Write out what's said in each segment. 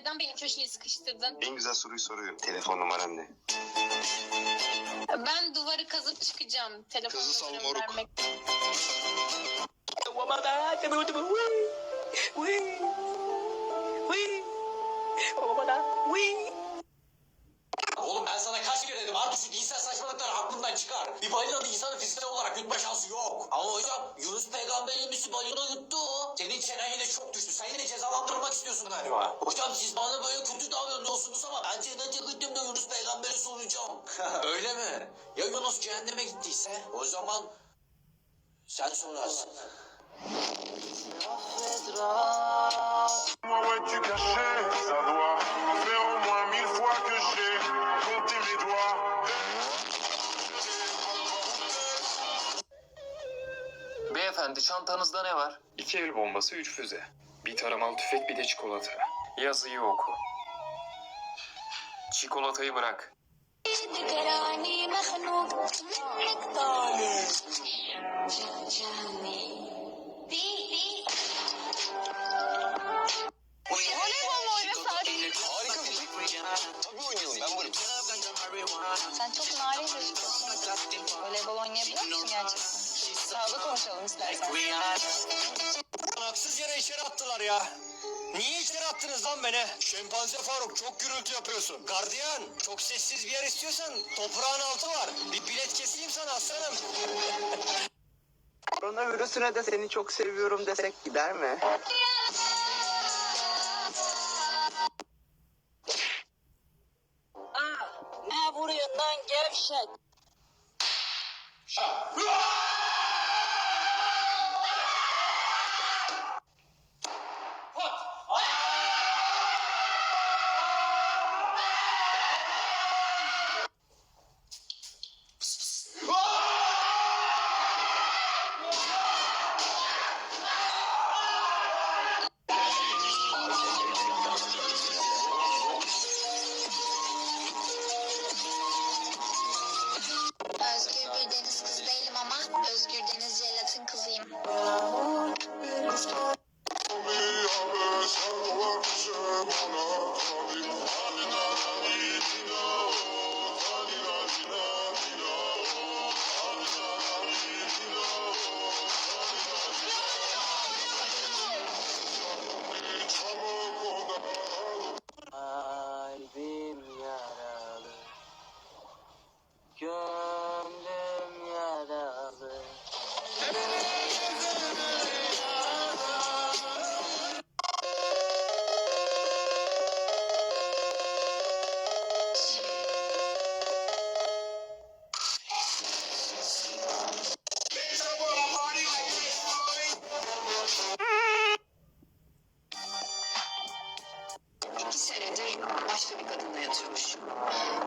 Neden beni köşeye sıkıştırdın? En güzel soruyu soruyorum. Telefon numaran ne? Ben duvarı kazıp çıkacağım. Telefon Kızı sal numaramı moruk. vermek. Olarak yutma şansı yok. Ama hocam Yunus peygamberimizi balina yuttu. Senin çenen yine çok düştü. Sen yine cezalandırmak istiyorsun galiba. Hocam siz bana böyle kötü davranıyorsunuz ama ben cennete gittim de Yunus peygamberi soracağım. Öyle mi? Ya Yunus cehenneme gittiyse? O zaman sen sorarsın. Beyefendi çantanızda ne var? İki el bombası, üç füze. Bir taramalı tüfek, bir de çikolata. Yazıyı oku. Çikolatayı bırak. Şey Sen çok narin gözüküyorsun. Voleybol oynayabilir misin gerçekten? Sağda konuşalım istersen. Haksız yere içeri attılar ya. Niye içeri attınız lan beni? Şempanze Faruk çok gürültü yapıyorsun. Gardiyan çok sessiz bir yer istiyorsan toprağın altı var. Bir bilet keseyim sana aslanım. Koronavirüsüne de seni çok seviyorum desek gider mi? ne vuruyorsun lan gevşek Özgür Deniz Jelat'ın kızıyım.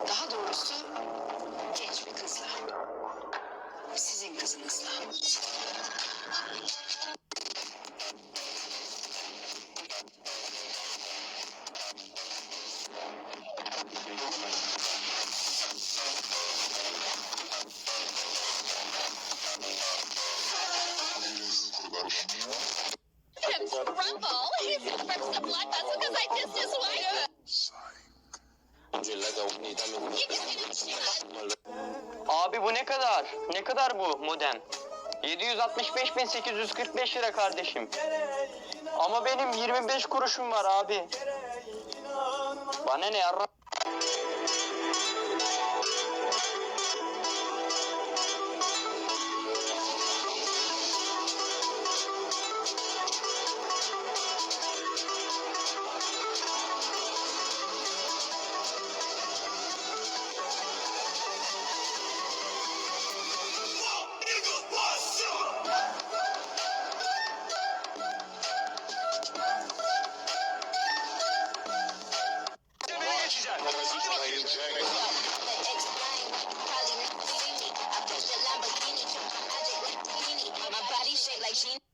Daha doğrusu genç bir kızla. Sizin kızınızla. He's a blood vessel because I just his wife. Abi bu ne kadar? Ne kadar bu modem? 765.845 lira kardeşim. Ama benim 25 kuruşum var abi. Bana ne yarra... hygiene